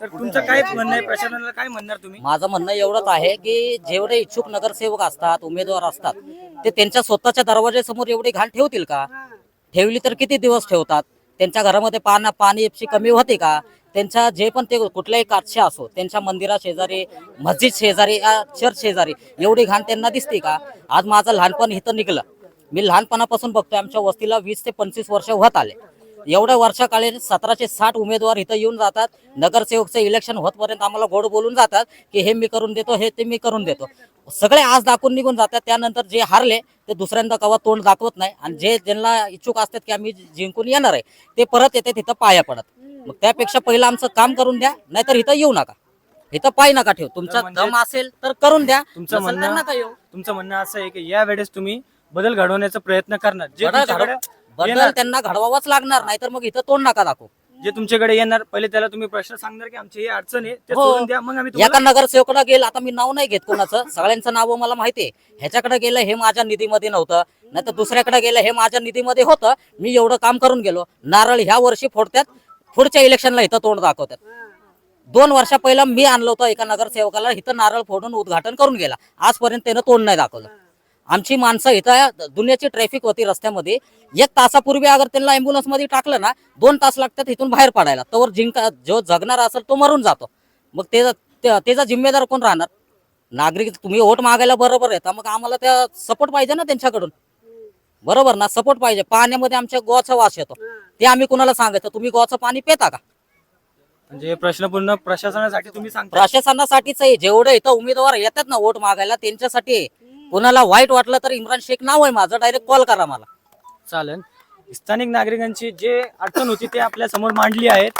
तर तुमचं काय म्हणणं आहे? प्रशासनाला काय म्हणणार तुम्ही? माझं म्हणणं एवढंच आहे की जेवढे इच्छुक नगरसेवक असतात उमेदवार असतात ते त्यांच्या स्वतःच्या दरवाजेसमोर एवढी घाण ठेवतील का? ठेवली तर किती दिवस ठेवतात? त्यांच्या घरामध्ये पाना पाण्याची कमी होते का? त्यांच्या जे पण ते कुठल्याही काटशे असो त्यांच्या मंदिरा शेजारी मस्जिद शेजारी या चर्च शेजारी एवढी घाण त्यांना दिसते का? आज माझं लहानपण इथं निघलं. मी लहानपणापासून बघतोय आमच्या वस्तीला वीस ते पंचवीस वर्ष होत आले. एवढ्या वर्षाकाळी सतराशे साठ उमेदवार इथं येऊन जातात. नगरसेवकचं इलेक्शन होतपर्यंत आम्हाला गोड बोलून जातात की हे मी करून देतो हे ते मी करून देतो. सगळे आज दाखवून निघून जातात. त्यानंतर जे हारले ते दुसऱ्यांदा कवा तोंड दाखवत नाही आणि जे ज्यांना इच्छुक असतात की आम्ही जिंकून येणार आहे ते परत येते तिथं पाया पडत. मग त्यापेक्षा पहिलं आमचं काम करून द्या नाहीतर इथं येऊ नका. इथं पाय नका ठेव. तुमचा म्हणजे- दम असेल तर करून द्या. तुमचं म्हणणं नका येऊ तुमचं म्हणणं असं आहे की या वेळेस तुम्ही बदल घडवण्याचा प्रयत्न करणार. जे बदल येणार. त्यांना घडवावाच लागणार नाहीतर मग इथं तोंड नका दाखवू. जे तुमच्याकडे येणार पहिले त्याला तुम्ही प्रश्न सांगणार की आमची ही अडचण आहे ते हो. सोडून द्या मग आम्ही एका तुम्हाला नगरसेवकाला गेलं आता मी नाव नाही घेत कोणाचं सगळ्यांचं नाव मला माहिती आहे. ह्याच्याकडे गेलं हे माझ्या निधीमध्ये नव्हतं नाही तर दुसऱ्याकडे गेलं हे माझ्या निधीमध्ये होतं मी एवढं काम करून गेलो. नारळ ह्या वर्षी फोडतात पुढच्या इलेक्शनला इथं तोंड दाखवतात दोन वर्षा पहिला मी आणलं होतं एका नगरसेवकाला इथं नारळ फोडून उद्घाटन करून गेला. आजपर्यंत त्यानं तोंड नाही दाखवलं. आमची माणसं इथं दुनियाची ट्रॅफिक होती रस्त्यामध्ये. एक तासापूर्वी अगर त्यांना अँब्युलन्समध्ये टाकलं ना दोन तास लागतात इथून बाहेर पडायला. तोवर जिंका जो जगणार असेल तो मरून जातो. मग ते ते- त्याचा जिम्मेदार कोण राहणार? नागरिक तुम्ही वोट मागायला बरोबर येता मग आम्हाला त्या सपोर्ट पाहिजे ना त्यांच्याकडून? बरोबर ना? सपोर्ट पाहिजे. पाण्यामध्ये आमच्या गोचा वास येतो. ते आम्ही कुणाला सांगायचं? तुम्ही गोचं पाणी पेता का? म्हणजे प्रश्न पूर्ण प्रशासनासाठी तुम्ही सांगता? प्रशासनासाठीच आहे. जेवढे इथं उमेदवार येतात ना वोट मागायला त्यांच्यासाठी आहे. कोणाला वाईट वाटलं तर इम्रान शेख नाव आहे माझं डायरेक्ट कॉल करा मला. चालेल. स्थानिक नागरिकांची जे अडचण होती ते आपल्यासमोर मांडली आहेत.